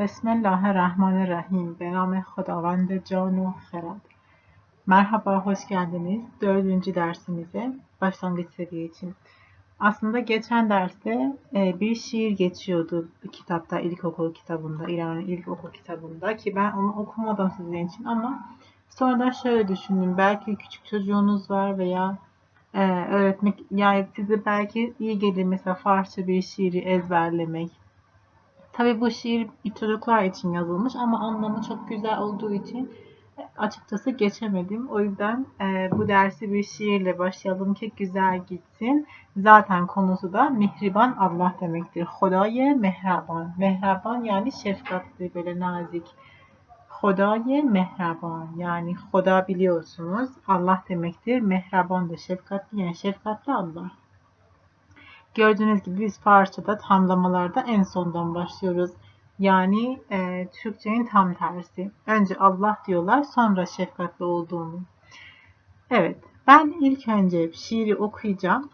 بسم الله الرحمن الرحیم به نام خداوند can و خرد Merhaba, hoş geldiniz. Dördüncü dersimize başlangıç seviye için. Aslında geçen derste e, bir şiir geçiyordu kitapta, ilkokul kitabında, İran'ın ilkokul kitabında ki ben onu okumadım sizin için ama sonradan şöyle düşündüm. Belki küçük çocuğunuz var veya e, öğretmek, yani size belki iyi gelir mesela Farsça bir şiiri ezberlemek Tabi bu şiir çocuklar için yazılmış ama anlamı çok güzel olduğu için açıkçası geçemedim. O yüzden e, bu dersi bir şiirle başlayalım ki güzel gitsin. Zaten konusu da mihriban Allah demektir. Hodaya mehraban. Mehraban yani şefkatli böyle nazik. Hodaya mehraban yani Hoda biliyorsunuz Allah demektir. Mehraban da şefkatli yani şefkatli Allah. Gördüğünüz gibi biz Farsça'da tamlamalarda en sondan başlıyoruz. Yani e, Türkçenin tam tersi. Önce Allah diyorlar sonra şefkatli olduğunu. Evet ben ilk önce şiiri okuyacağım.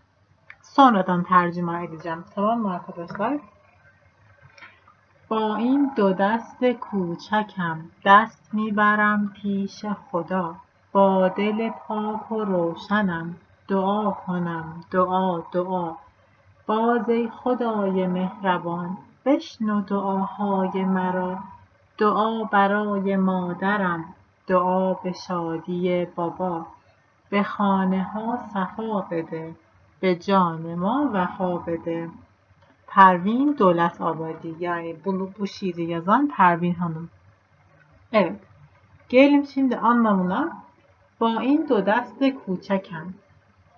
Sonradan tercüme edeceğim. Tamam mı arkadaşlar? با این دو دست کوچکم دست میبرم پیش خدا با دل پاک و روشنم دعا کنم دعا دعا باز ای خدای مهربان بشنو دعاهای مرا. دعا برای مادرم دعا به شادی بابا. به خانه ها صفا بده به جان ما وفا بده. پروین دولت آبادی یعنی بلو پوشیده یزان پروین هانم. evet. این دو کوچکم.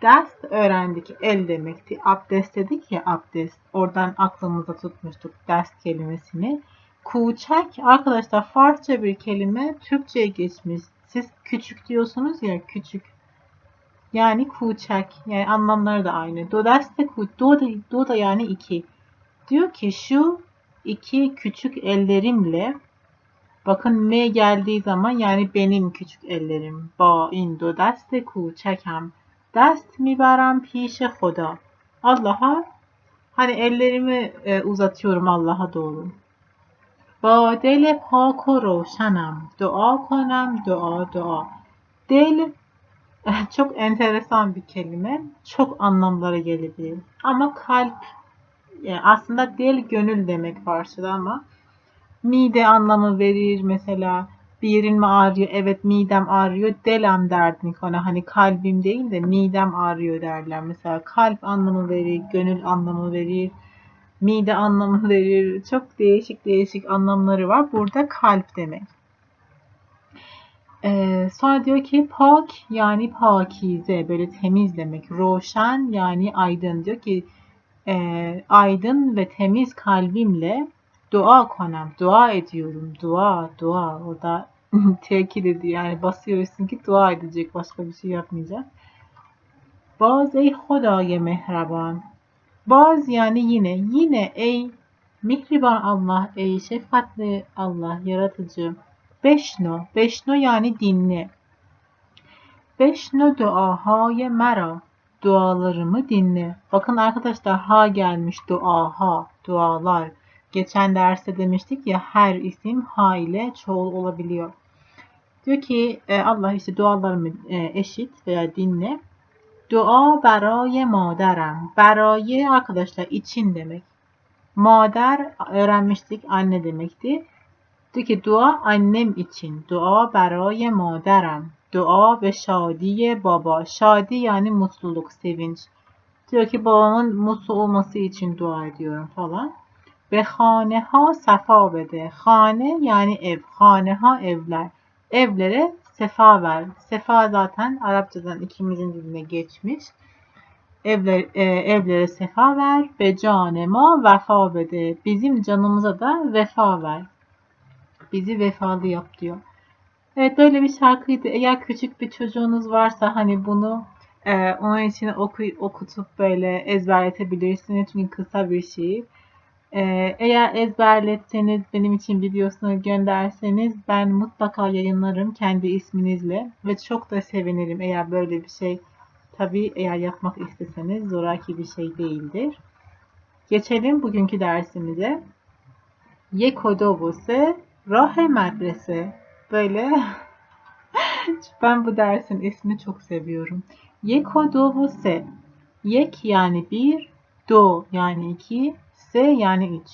Dest öğrendik el demekti. Abdest dedik ya abdest. Oradan aklımıza tutmuştuk dest kelimesini. Kuçak arkadaşlar Farsça bir kelime Türkçe'ye geçmiş. Siz küçük diyorsunuz ya küçük. Yani kuçak. Yani anlamları da aynı. Do deste ku. Do da, do da yani iki. Diyor ki şu iki küçük ellerimle bakın ne geldiği zaman yani benim küçük ellerim. Ba in do deste kuçakem Dest miberem pişe hoda. Allah'a hani ellerimi e, uzatıyorum Allah'a doğru. Ba dele pak و روشنم dua کنم dua dua. Del çok enteresan bir kelime. Çok anlamlara gelebilir. Ama kalp yani aslında del gönül demek Farsçada ama mide anlamı verir mesela bir yerin mi ağrıyor? Evet midem ağrıyor. Delem derdik ona. Hani kalbim değil de midem ağrıyor derler. Mesela kalp anlamı verir, gönül anlamı verir, mide anlamı verir. Çok değişik değişik anlamları var. Burada kalp demek. Ee, sonra diyor ki pak yani pakize böyle temiz demek. Roşan yani aydın diyor ki e, aydın ve temiz kalbimle dua konam, dua ediyorum, dua, dua. Orada tekit ediyor. Yani basıyorsun ki dua edecek. Başka bir şey yapmayacak. Baz ey Hodaya mehraban. Baz yani yine. Yine ey mihriban Allah, ey şefkatli Allah, yaratıcı. Beşno. Beşno yani dinle. Beşno duahaye mera. Dualarımı dinle. Bakın arkadaşlar ha gelmiş dua ha. Dualar. Geçen derste demiştik ya her isim ha ile çoğul olabiliyor. Diyor ki e, Allah işte dualarımı e, eşit veya dinle. Dua برای مادرم. برای arkadaşlar için demek. Mader öğrenmiştik anne demekti. Diyor ki dua annem için. Dua برای مادرم. Dua ve şadiye baba. Şadi yani mutluluk, sevinç. Diyor ki babamın mutlu olması için dua ediyorum falan. Ve haneha safa bede. Hane yani ev. Haneha evler evlere sefa ver. Sefa zaten Arapçadan ikimizin diline geçmiş. Evler, e, evlere sefa ver ve canema vefa bede. Bizim canımıza da vefa ver. Bizi vefalı yap diyor. Evet böyle bir şarkıydı. Eğer küçük bir çocuğunuz varsa hani bunu e, onun için oku, okutup böyle ezberletebilirsiniz. Çünkü kısa bir şey. Ee, eğer ezberletseniz, benim için videosunu gönderseniz ben mutlaka yayınlarım kendi isminizle ve çok da sevinirim eğer böyle bir şey tabii eğer yapmak isteseniz zoraki bir şey değildir. Geçelim bugünkü dersimize. Ye kodobuse rohe. Böyle ben bu dersin ismini çok seviyorum. Yekodobusu. Yek yani bir, do yani iki, se yani üç.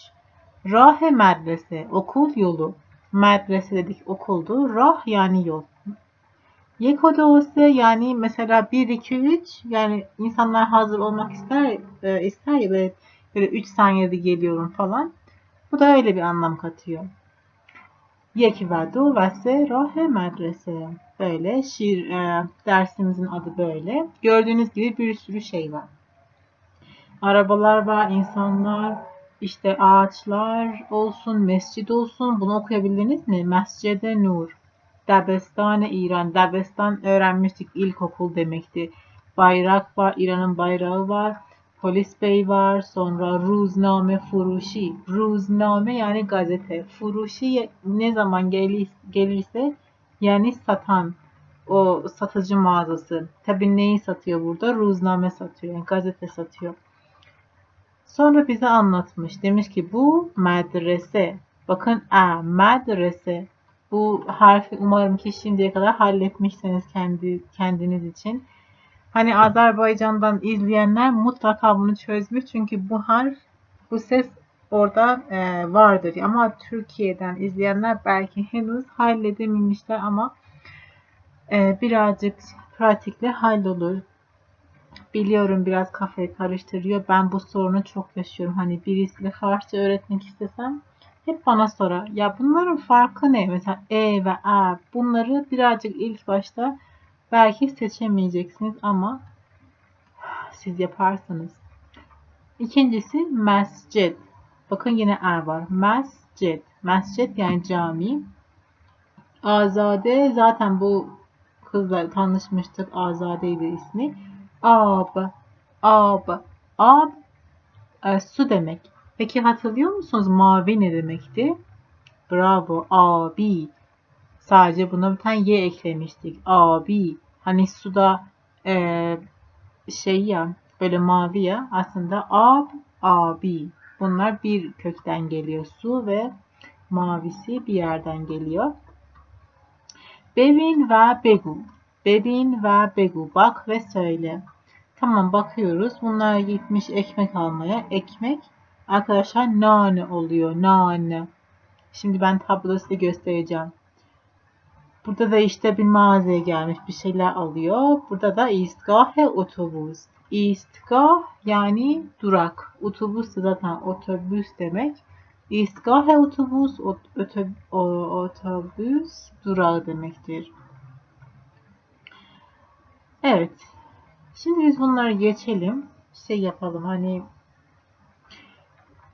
Rahe medrese, okul yolu. Medrese dedik okuldu. Rah yani yol. Yekoda olsa yani mesela 1, 2, 3 yani insanlar hazır olmak ister e, ister ya böyle, böyle 3 saniyede geliyorum falan. Bu da öyle bir anlam katıyor. Yeki ve du ve se rahe medrese. Böyle şiir e, dersimizin adı böyle. Gördüğünüz gibi bir sürü şey var. Arabalar var, insanlar, işte ağaçlar olsun, mescid olsun. Bunu okuyabildiniz mi? Mescide Nur. Dabestan İran. Dabestan öğrenmiştik ilkokul demekti. Bayrak var, İran'ın bayrağı var. Polis bey var. Sonra Ruzname Furuşi. Ruzname yani gazete. Furuşi ne zaman gelirse yani satan. O satıcı mağazası. Tabi neyi satıyor burada? Ruzname satıyor. Yani gazete satıyor. Sonra bize anlatmış. Demiş ki bu medrese. Bakın a medrese. Bu harfi umarım ki şimdiye kadar halletmişseniz kendi kendiniz için. Hani Azerbaycan'dan izleyenler mutlaka bunu çözmüş. Çünkü bu harf, bu ses orada e, vardır. Ama Türkiye'den izleyenler belki henüz halledememişler ama e, birazcık pratikle hallolur. Biliyorum biraz kafayı karıştırıyor. Ben bu sorunu çok yaşıyorum. Hani birisiyle Farsça öğretmek istesem hep bana sorar. Ya bunların farkı ne? Mesela E ve A. Bunları birazcık ilk başta belki seçemeyeceksiniz ama siz yaparsınız. İkincisi mescid. Bakın yine A var. Mescid. Mescid yani cami. Azade zaten bu kızla tanışmıştık. Azade'ydi ismi. Ab. Ab. Ab e, su demek. Peki hatırlıyor musunuz mavi ne demekti? Bravo. Abi. Sadece buna bir tane y eklemiştik. Abi. Hani suda e, şey ya böyle mavi ya aslında ab abi. Bunlar bir kökten geliyor. Su ve mavisi bir yerden geliyor. Bevin ve begu. Bebin ve begu. Bak ve söyle. Tamam bakıyoruz. Bunlar gitmiş ekmek almaya. Ekmek arkadaşlar nane oluyor. Nane. Şimdi ben tabloda size göstereceğim. Burada da işte bir mağazaya gelmiş bir şeyler alıyor. Burada da istgahe otobüs. İstgah yani durak. Otobüs de zaten otobüs demek. İstgahe otobüs otobüs durağı demektir. Evet. Şimdi biz bunları geçelim. Şey yapalım hani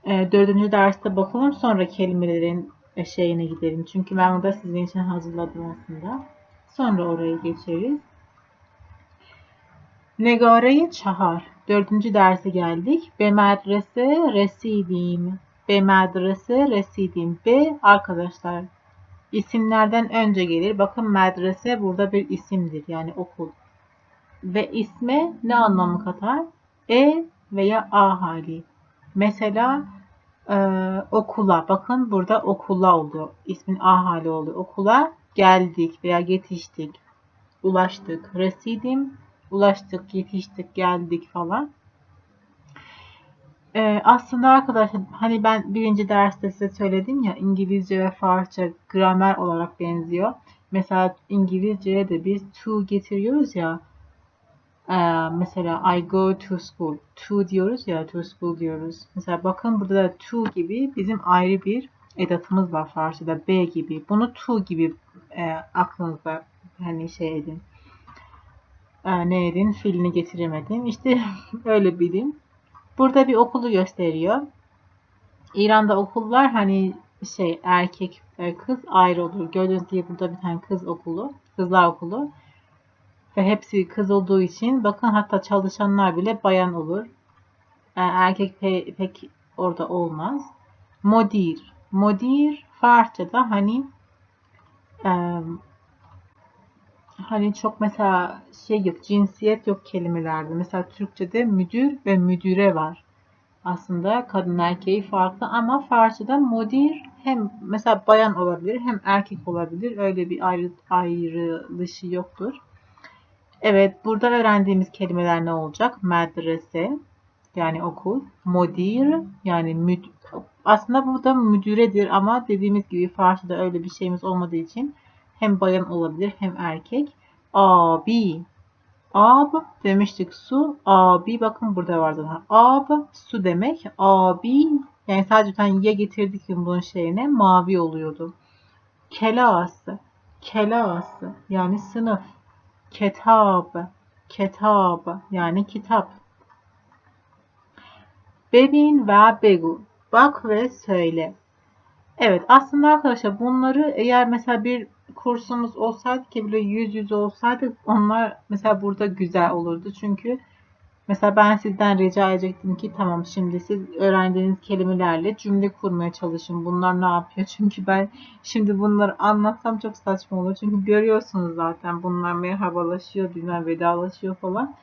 e, dördüncü derste bakalım sonra kelimelerin e, şeyine gidelim. Çünkü ben burada sizin için hazırladım aslında. Sonra oraya geçeriz. Negare çahar. Dördüncü derse geldik. Be medrese residim. Be medrese residim. Be arkadaşlar isimlerden önce gelir. Bakın medrese burada bir isimdir. Yani okul. Ve isme ne anlamı katar? E veya A hali. Mesela e, okula. Bakın burada okula oluyor. İsmin A hali oluyor. Okula geldik veya yetiştik. Ulaştık. Residim. Ulaştık, yetiştik, geldik falan. Ee, aslında arkadaşlar hani ben birinci derste size söyledim ya İngilizce ve Farsça gramer olarak benziyor. Mesela İngilizce'ye de biz to getiriyoruz ya. E, mesela I go to school. To diyoruz ya to school diyoruz. Mesela bakın burada da to gibi bizim ayrı bir edatımız var Farsça'da B gibi. Bunu to gibi e, aklınızda hani şey edin. E, ne edin? Fiilini getiremedim. İşte öyle bilin. Burada bir okulu gösteriyor. İran'da okullar hani şey erkek kız ayrı olur. Gördüğünüz gibi burada bir tane kız okulu, kızlar okulu. Ve hepsi kız olduğu için bakın hatta çalışanlar bile bayan olur. Yani e, erkek pe pek orada olmaz. Modir. Modir Farsça'da hani e, hani çok mesela şey yok cinsiyet yok kelimelerde. Mesela Türkçe'de müdür ve müdüre var. Aslında kadın erkeği farklı ama Farsçada mudir hem mesela bayan olabilir hem erkek olabilir. Öyle bir ayrı, ayrılışı yoktur. Evet, burada öğrendiğimiz kelimeler ne olacak? Medrese yani okul, mudir yani müd aslında burada müdüredir ama dediğimiz gibi Farsçada öyle bir şeyimiz olmadığı için hem bayan olabilir hem erkek. Abi. Ab demiştik su. Abi bakın burada var zaten. Ab su demek. Abi yani sadece tane ye getirdik bunun şeyine mavi oluyordu. Kelas. Kelas yani sınıf. Ketab. Ketab yani kitap. Bebin ve begu. Bak ve söyle. Evet aslında arkadaşlar bunları eğer mesela bir kursumuz olsaydı ki bile yüz yüze olsaydı onlar mesela burada güzel olurdu. Çünkü mesela ben sizden rica edecektim ki tamam şimdi siz öğrendiğiniz kelimelerle cümle kurmaya çalışın. Bunlar ne yapıyor? Çünkü ben şimdi bunları anlatsam çok saçma olur. Çünkü görüyorsunuz zaten bunlar merhabalaşıyor, bilmem vedalaşıyor falan.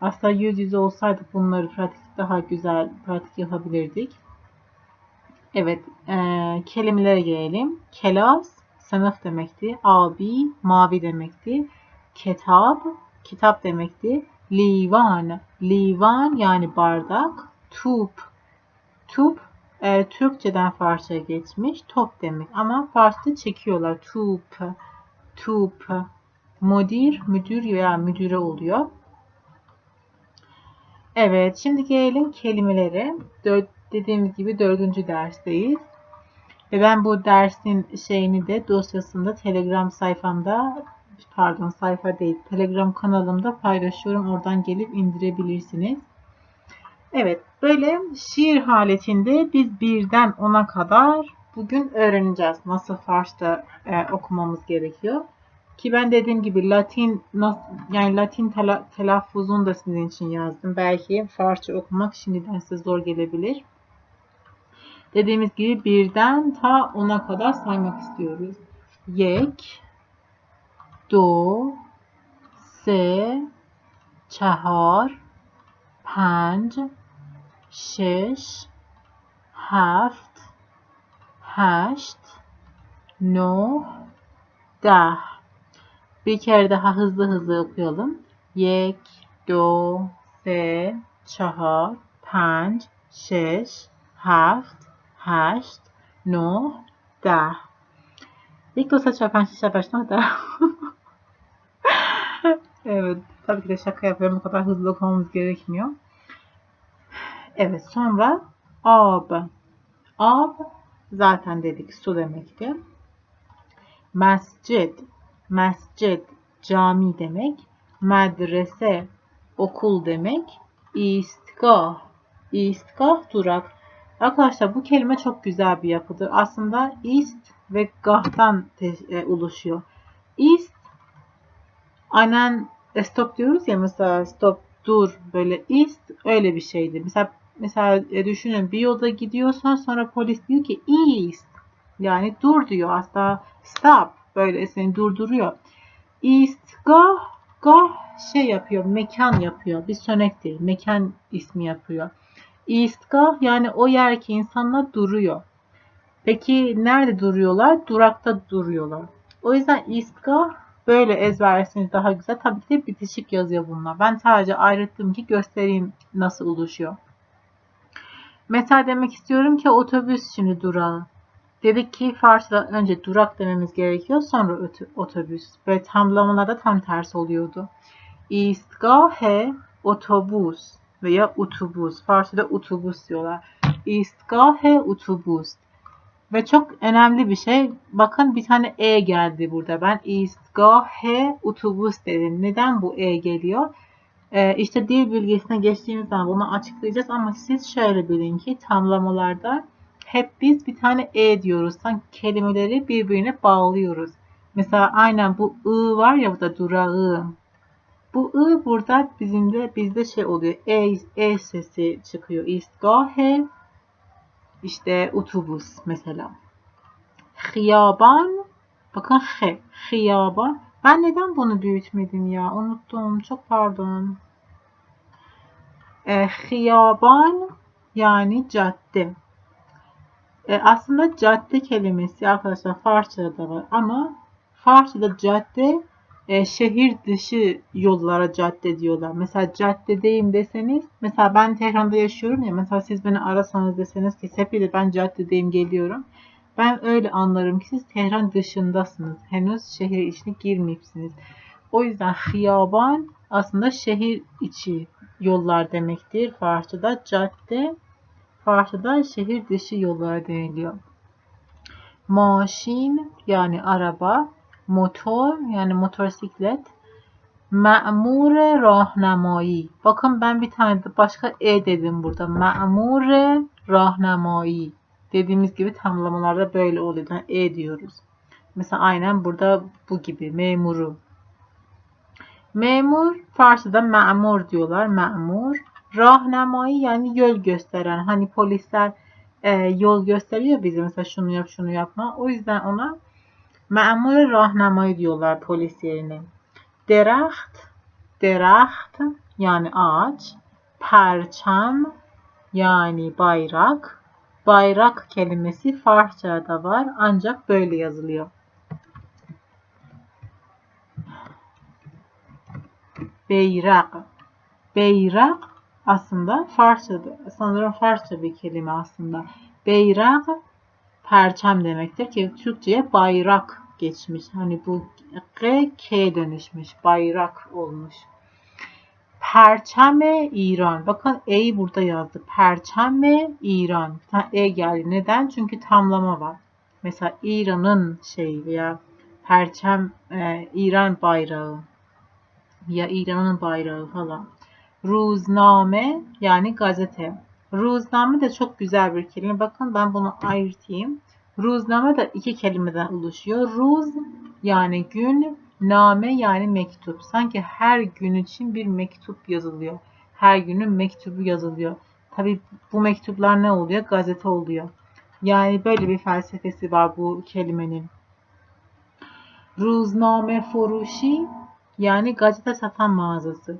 Aslında yüz yüze olsaydık bunları pratik daha güzel pratik yapabilirdik. Evet, e, kelimelere gelelim. Kelas, sınıf demekti. Abi, mavi demekti. Kitap, kitap demekti. Livan, livan yani bardak. Tup, tup e, Türkçeden Farsça'ya geçmiş. Top demek ama Fars'ta çekiyorlar. Tup, tup. Mudir, müdür veya müdüre oluyor. Evet, şimdi gelelim kelimelere. Dört, dediğimiz gibi dördüncü dersteyiz. Ve ben bu dersin şeyini de dosyasında Telegram sayfamda pardon sayfa değil Telegram kanalımda paylaşıyorum. Oradan gelip indirebilirsiniz. Evet böyle şiir haletinde biz birden ona kadar bugün öğreneceğiz. Nasıl Farsça e, okumamız gerekiyor. Ki ben dediğim gibi Latin yani Latin tela, telaffuzunu da sizin için yazdım. Belki Farsça okumak şimdiden size zor gelebilir. Dediğimiz gibi birden ta ona kadar saymak istiyoruz. Yek, do, se, çahar, panc, şeş, haft, haşt, no, dah. Bir kere daha hızlı hızlı okuyalım. Yek, do, se, çahar, panc, şeş, haft, هشت نه ده یک دو سه چهار پنج شش evet tabii ki de şaka yapıyorum. Bu kadar hızlı okumamız gerekmiyor. Evet sonra ab. Ab zaten dedik su demekti. Mescid. Mescid cami demek. Medrese okul demek. İstgah. İstgah durak. Arkadaşlar bu kelime çok güzel bir yapıdır. Aslında ist ve gah'tan e, oluşuyor. Ist aynen e, stop diyoruz ya mesela stop dur böyle ist öyle bir şeydi. Mesela mesela e, düşünün bir yolda gidiyorsan sonra polis diyor ki ist yani dur diyor. Aslında stop böyle seni durduruyor. Ist gah gah şey yapıyor mekan yapıyor. Bir sönek değil mekan ismi yapıyor. İstgah yani o yer ki insanlar duruyor. Peki nerede duruyorlar? Durakta duruyorlar. O yüzden istgah böyle ezberlerseniz daha güzel. Tabii ki bitişik yazıyor bunlar. Ben sadece ayrıttım ki göstereyim nasıl oluşuyor. Mesela demek istiyorum ki otobüs şimdi durağı. Dedik ki Farsça önce durak dememiz gerekiyor sonra otobüs. Böyle tamlamalarda tam tersi oluyordu. İstgahe otobüs veya otobüs. Farsçada otobüs diyorlar. İstgahe otobüs. Ve çok önemli bir şey. Bakın bir tane E geldi burada. Ben istgahe otobüs dedim. Neden bu E geliyor? Ee, işte dil bilgisine geçtiğimiz zaman bunu açıklayacağız ama siz şöyle bilin ki tamlamalarda hep biz bir tane E diyoruz. Sanki kelimeleri birbirine bağlıyoruz. Mesela aynen bu I var ya burada durağı. Bu ı burada bizim de bizde şey oluyor. E, e sesi çıkıyor. İstgahe işte otobüs mesela. Hiyaban bakın he. Hiyaban. Ben neden bunu büyütmedim ya? Unuttum. Çok pardon. E, hiyaban yani cadde. E, aslında cadde kelimesi arkadaşlar Farsça'da da var ama Farsça'da cadde e, şehir dışı yollara cadde diyorlar. Mesela caddedeyim deseniz, mesela ben Tehran'da yaşıyorum ya, mesela siz beni arasanız deseniz ki Sepi'de ben caddedeyim geliyorum. Ben öyle anlarım ki siz Tehran dışındasınız. Henüz şehir içine girmeyipsiniz. O yüzden hıyaban aslında şehir içi yollar demektir. Farsça'da cadde, Farsça'da şehir dışı yollara deniliyor. Maşin yani araba, motor yani motosiklet ma'mur rahnamai bakın ben bir tane de başka e dedim burada. Ma'mur rahnamai dediğimiz gibi tamlamalarda böyle oluyor. Yani e diyoruz. Mesela aynen burada bu gibi. Memuru. Memur Farsça'da ma'mur diyorlar. Ma'mur. Rahnamai yani yol gösteren. Hani polisler e, yol gösteriyor bize. Mesela şunu yap şunu yapma. O yüzden ona memur rahnemayı diyorlar polis yerine. Deraht. Deraht yani ağaç. Perçem yani bayrak. Bayrak kelimesi Farsça'da var ancak böyle yazılıyor. Beyrak. Beyrak aslında Farsça'da, sanırım Farsça bir kelime aslında. Beyrak perçem demektir ki Türkçe'ye bayrak geçmiş. Hani bu G, K dönüşmüş. Bayrak olmuş. Perçeme İran. Bakın E'yi burada yazdı. Perçeme İran. Bir tane E geldi. Neden? Çünkü tamlama var. Mesela İran'ın şey veya perçem e, İran bayrağı ya İran'ın bayrağı falan. Ruzname yani gazete. Ruzname de çok güzel bir kelime. Bakın ben bunu ayırtayım. Ruzname de iki kelimeden oluşuyor. Ruz yani gün, name yani mektup. Sanki her gün için bir mektup yazılıyor. Her günün mektubu yazılıyor. Tabi bu mektuplar ne oluyor? Gazete oluyor. Yani böyle bir felsefesi var bu kelimenin. Ruzname furuşi yani gazete satan mağazası.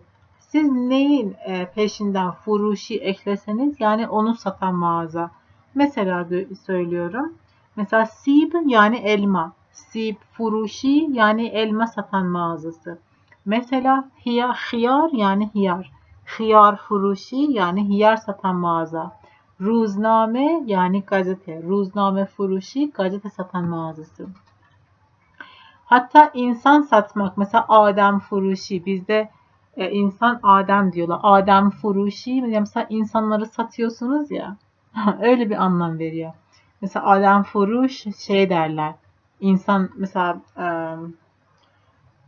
Siz neyin e, peşinden furuşi ekleseniz yani onu satan mağaza. Mesela söylüyorum. Mesela sib yani elma. Sib furuşi yani elma satan mağazası. Mesela hiyar, hiyar yani hiyar. Hiyar furuşi yani hiyar satan mağaza. Ruzname yani gazete. Ruzname furuşi gazete satan mağazası. Hatta insan satmak mesela Adem furuşi bizde e, insan Adem diyorlar. Adem furuşi mesela insanları satıyorsunuz ya. öyle bir anlam veriyor. Mesela Adem furuş şey derler. İnsan mesela e,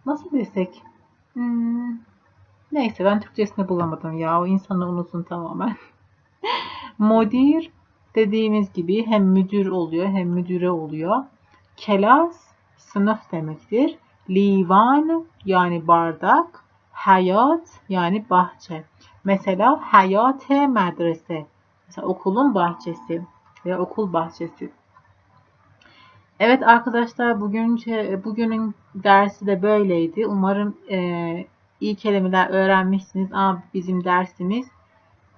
nasıl desek hmm, neyse ben Türkçesini bulamadım ya. O insanı unutun tamamen. Modir dediğimiz gibi hem müdür oluyor hem müdüre oluyor. Kelas sınıf demektir. Livan yani bardak. Hayat yani bahçe. Mesela hayat medrese. Mesela okulun bahçesi veya okul bahçesi. Evet arkadaşlar bugün bugünün dersi de böyleydi. Umarım e, iyi kelimeler öğrenmişsiniz ama bizim dersimiz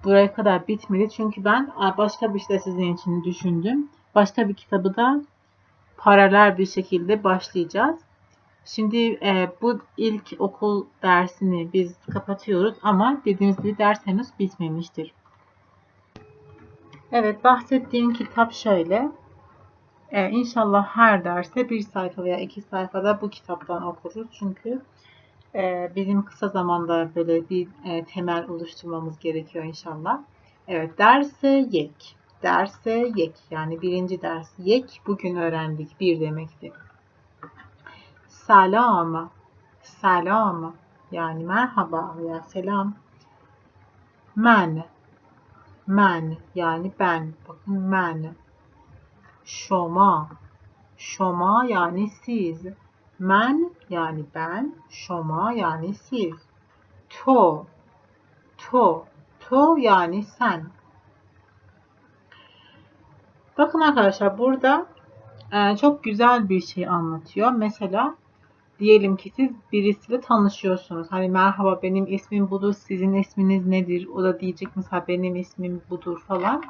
buraya kadar bitmedi. Çünkü ben başka bir şey sizin için düşündüm. Başka bir kitabı da paralel bir şekilde başlayacağız. Şimdi e, bu ilk okul dersini biz kapatıyoruz ama dediğimiz gibi ders henüz bitmemiştir. Evet bahsettiğim kitap şöyle. Ee, inşallah her derste bir sayfa veya iki sayfada bu kitaptan okuruz. Çünkü e, bizim kısa zamanda böyle bir e, temel oluşturmamız gerekiyor inşallah. Evet derse yek. Derse yek yani birinci ders yek bugün öğrendik bir demekti. Selam. Selam yani merhaba veya selam. Men. Men yani ben. Bakın men. Şoma. Şoma yani siz. Men yani ben. Şoma yani siz. To. To. To yani sen. Bakın arkadaşlar burada e, çok güzel bir şey anlatıyor. Mesela diyelim ki siz birisiyle tanışıyorsunuz. Hani merhaba benim ismim budur, sizin isminiz nedir? O da diyecek mesela benim ismim budur falan.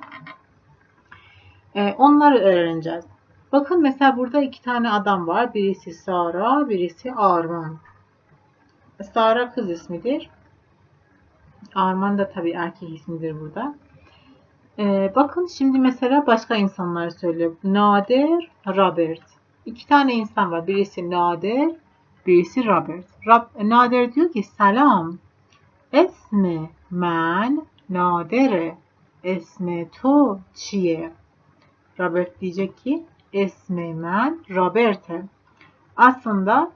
Ee, onları öğreneceğiz. Bakın mesela burada iki tane adam var. Birisi Sara, birisi Arman. Sara kız ismidir. Arman da tabii erkek ismidir burada. Ee, bakın şimdi mesela başka insanlar söylüyor. Nadir, Robert. İki tane insan var. Birisi Nadir, birisi Robert. Rab, Nadir diyor ki selam. Esme men Nadere. Esme to çiye. Robert diyecek ki esme men Robert'e. Aslında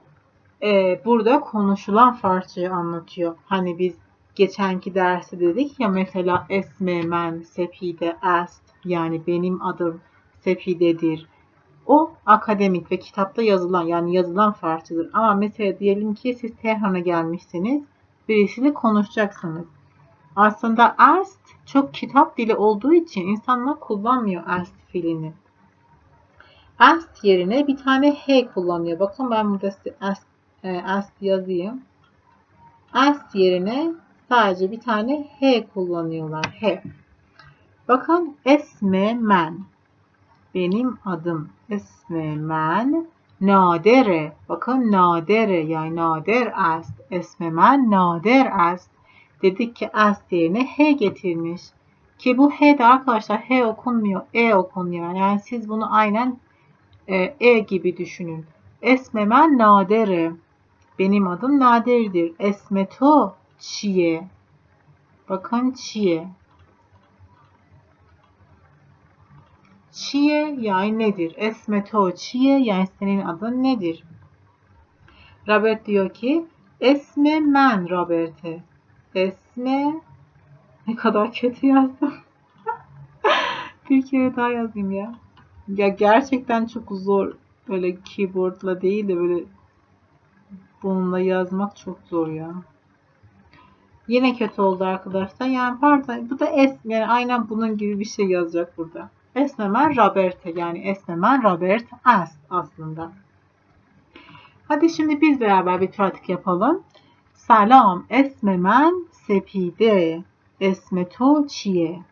e, burada konuşulan Farsçayı anlatıyor. Hani biz geçenki dersi dedik ya mesela esme men sepide est yani benim adım sepidedir. O akademik ve kitapta yazılan yani yazılan Farsçadır. Ama mesela diyelim ki siz Tehran'a gelmişsiniz. Birisiyle konuşacaksınız. Aslında est çok kitap dili olduğu için insanlar kullanmıyor est fiilini. Est yerine bir tane he kullanıyor. Bakın ben burada size est, e, est yazayım. Est yerine sadece bir tane he kullanıyorlar. He. Bakın esme men. Benim adım esme men. Nadere. Bakın nadere yani nader est. Esme men nader est. Dedik ki est yerine he getirmiş. Ki bu he de arkadaşlar he okunmuyor. E okunuyor. Yani siz bunu aynen e, e gibi düşünün. Esme men nadere. Benim adım Nadir'dir. Esmeto çiye. Bakın çiye. Çiye yani nedir? Esmeto çiye yani senin adın nedir? Robert diyor ki Esme men Robert'e. Esme ne kadar kötü yazdım. bir kere daha yazayım ya. Ya gerçekten çok zor. Böyle keyboardla değil de böyle bununla yazmak çok zor ya. Yine kötü oldu arkadaşlar. Yani pardon bu da es yani aynen bunun gibi bir şey yazacak burada. Esnemen Robert'e yani esnemen Robert est aslında. Hadi şimdi biz beraber bir pratik yapalım. Selam esmemen sepide. Esmeto çiye.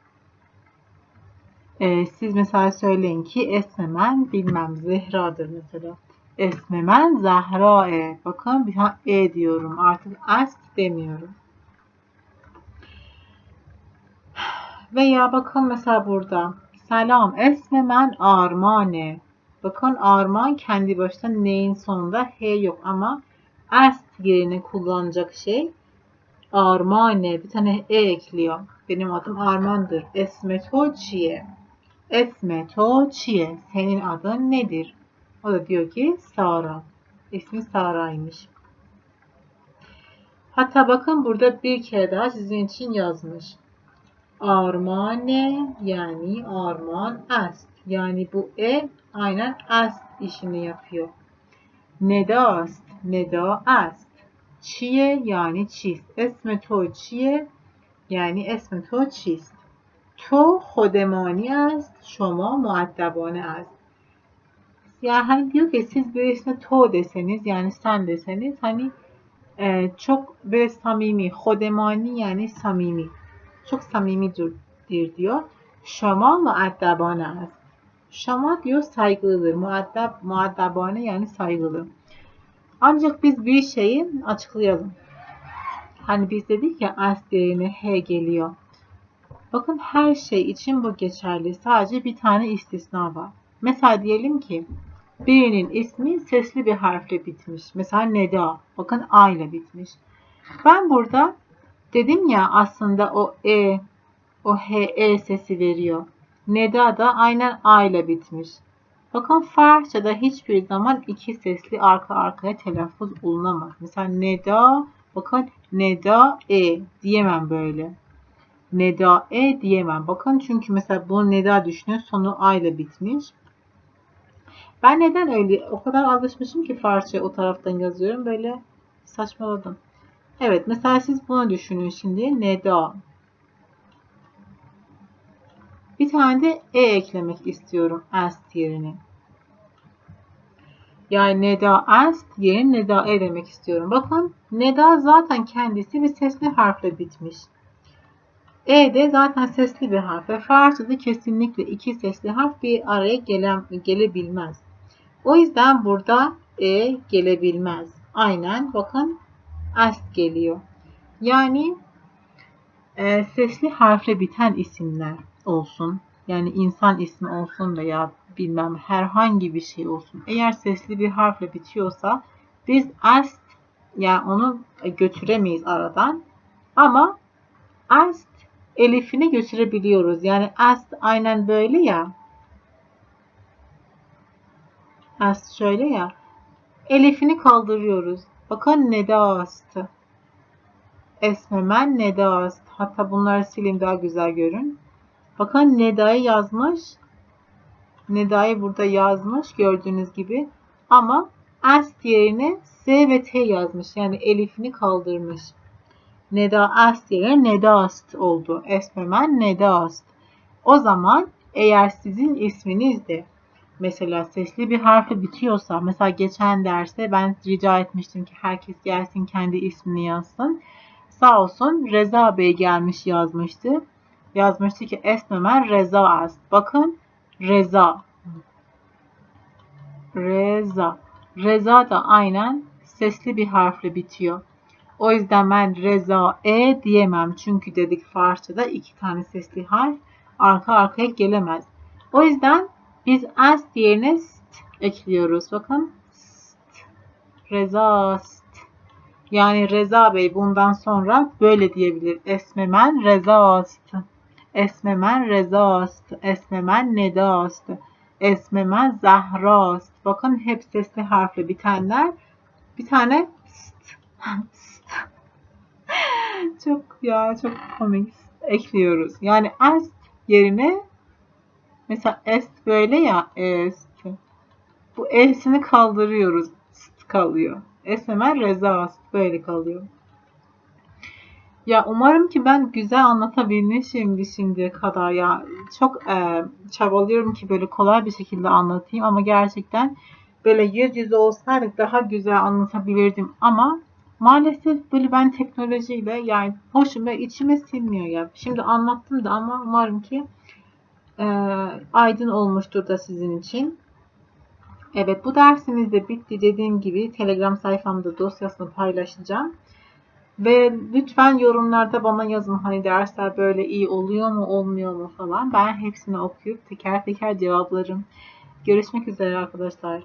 Ee, siz mesela söyleyin ki esmemen bilmem Zehra'dır mesela. Esmemen Zehra'e. Bakın bir e diyorum. Artık est demiyorum. Veya bakın mesela burada. Selam esmemen armane. Bakın arman kendi başına neyin sonunda he yok ama est yerine kullanacak şey armane. Bir tane e ekliyor. Benim adım Arman'dır. Esme Toçiye. Esme Toçiye. Senin adın nedir? O da diyor ki Sara. İsmi Sara'ymış. Hatta bakın burada bir kere daha sizin için yazmış. آرمان یعنی آرمان است. یعنی بو ا آینن است. ایشینه yapıyor نداست ندا است. چیه؟ یعنی چیست؟ اسم تو چیه؟ یعنی اسم تو چیست؟ تو خودمانی است. شما معدبانه است. yani diyor که siz birisine to تو دسنیز یعنی سن دسنیز همین çok به سامیمی خودمانی یعنی سامیمی çok samimidir diyor. Şama muaddabane است. Şama diyor saygılıdır. Muaddab, muaddabane yani saygılı. Ancak biz bir şeyi açıklayalım. Hani biz dedik ya as yerine he geliyor. Bakın her şey için bu geçerli. Sadece bir tane istisna var. Mesela diyelim ki birinin ismi sesli bir harfle bitmiş. Mesela Neda. Bakın A ile bitmiş. Ben burada dedim ya aslında o E, o H, E sesi veriyor. Neda da aynen A ile bitmiş. Bakın Farsçada hiçbir zaman iki sesli arka arkaya telaffuz olunamaz. Mesela Neda, bakın Neda E diyemem böyle. Neda E diyemem. Bakın çünkü mesela bunu Neda düşünün sonu A ile bitmiş. Ben neden öyle o kadar alışmışım ki Farsça o taraftan yazıyorum. Böyle saçmaladım. Evet mesela siz bunu düşünün şimdi. Neda. Bir tane de E eklemek istiyorum. Est yerine. Yani neda est yerine neda e demek istiyorum. Bakın neda zaten kendisi bir sesli harfle bitmiş. E de zaten sesli bir harf ve Farsçada kesinlikle iki sesli harf bir araya gelen, gelebilmez. O yüzden burada E gelebilmez. Aynen bakın est geliyor. Yani e, sesli harfle biten isimler olsun. Yani insan ismi olsun veya bilmem herhangi bir şey olsun. Eğer sesli bir harfle bitiyorsa biz est yani onu götüremeyiz aradan. Ama est elifini götürebiliyoruz. Yani est aynen böyle ya. Est şöyle ya. Elifini kaldırıyoruz. Bakın nedast. Esmemen nedast. Hatta bunları sileyim daha güzel görün. Bakın nedayı yazmış. Neda'yı burada yazmış gördüğünüz gibi. Ama est yerine S ve T yazmış. Yani elifini kaldırmış. Neda est yerine nedast oldu. Esmemen nedast. O zaman eğer sizin isminiz de mesela sesli bir harfi bitiyorsa mesela geçen derste ben rica etmiştim ki herkes gelsin kendi ismini yazsın. Sağ olsun Reza Bey gelmiş yazmıştı. Yazmıştı ki Esmemen Reza Ast. Bakın Reza. Reza. Reza da aynen sesli bir harfle bitiyor. O yüzden ben Reza E diyemem. Çünkü dedik Farsçada iki tane sesli harf arka arkaya gelemez. O yüzden biz est yerine st ekliyoruz. Bakın. St. Reza st. Yani Reza Bey bundan sonra böyle diyebilir. Esmemen Reza ast. Esmemen Reza ast. Esmemen Neda ast. Esmemen Zahra ast. Bakın hep sesli harfle bitenler. Bir tane st. st. çok ya çok komik ekliyoruz. Yani est yerine mesela est böyle ya est. Bu es'ini kaldırıyoruz. St kalıyor. Esmemen Reza ast böyle kalıyor. Ya umarım ki ben güzel anlatabilmişim şimdiye kadar ya. Çok e, çabalıyorum ki böyle kolay bir şekilde anlatayım ama gerçekten böyle yüz yüze olsaydık daha güzel anlatabilirdim ama maalesef böyle ben teknolojiyle yani hoşuma içime sinmiyor ya. Şimdi anlattım da ama umarım ki e, aydın olmuştur da sizin için. Evet bu dersimiz de bitti. Dediğim gibi Telegram sayfamda dosyasını paylaşacağım. Ve lütfen yorumlarda bana yazın hani dersler böyle iyi oluyor mu olmuyor mu falan. Ben hepsini okuyup teker teker cevaplarım. Görüşmek üzere arkadaşlar.